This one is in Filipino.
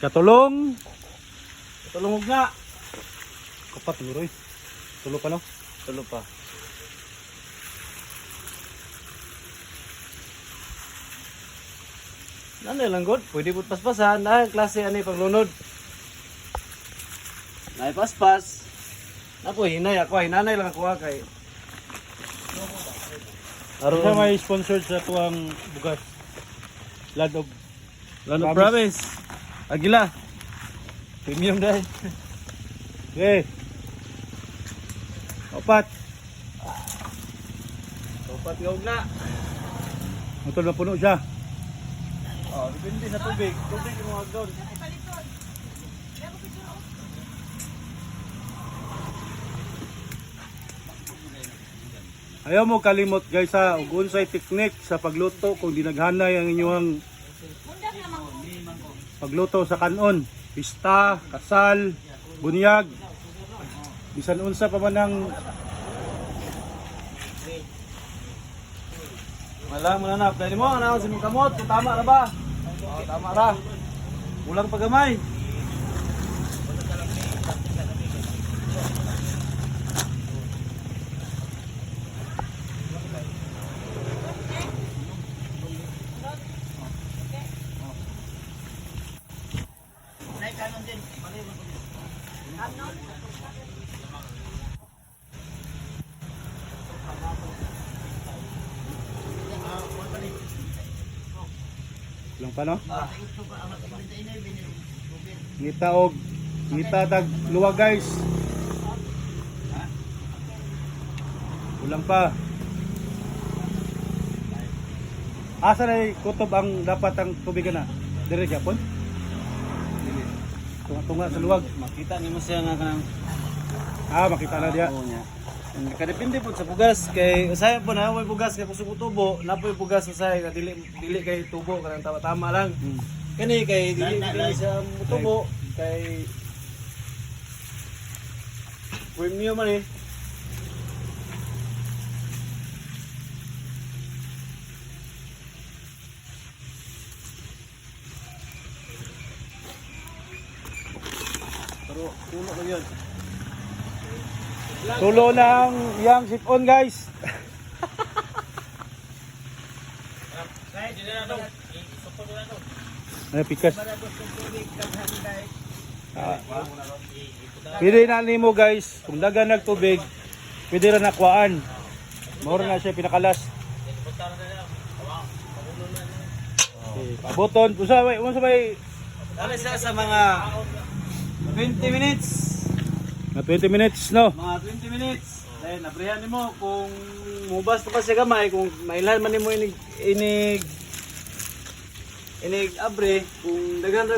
Katulong. Tulungog nga. Kapat siguro eh. Tulo pa no? Tulo pa. Ano lang good? Pwede po paspasan. Ah, klase ano yung paglunod. Nay paspas. Na po hinay ako, hinanay lang ako ah, kay. Aron may sponsor sa tuwang bugas. Land of Lano Promise. promise. Agila. Premium dahil. Okay. Opat. Tupat yung na. Ito na puno siya. Oh, depende sa tubig. Tubig yung mga doon. Ayaw mo kalimot guys ha, ug unsay technique sa pagluto kung dinaghanay ang inyong pagluto sa kanon, pista, kasal, bunyag. Bisan unsa pa man ang Wala mo na na. Mo, ano si mong kamot. Tama na ba? Oh, tama ra. Kulang pagamay. Lang pa no? Ngita og ngita tag luwag guys. Kulang pa. Asa na kutob ang dapat ang tubigan na? Dire gyapon? Tunga-tunga sa luwag. Makita ni mo siya nga kanang Ah, makita na diya. Oo niya. Nakadepende po sa bugas kay usaya po na may bugas kay kusog tubo, na po yung bugas usaya ka dili dili kay tubo kanang tama-tama lang. Hmm. Kani kay dili dili sa tubo kay premium man eh. Puno ko yun. Tulo ng yang sipon guys. Ay, pikas. Ah. Pwede na nimo guys, kung dagan nagtubig, pwede ra nakuhaan. Mura na siya pinakalas. Okay, pabuton, usa may, usa may Dali siya sa mga 20 minutes. na 20 minutes no. Mga 20 minutes. Dahil naprihan mo kung mubas pa siya gamay, kung mailan man nimo inig inig inig abre, kung daghan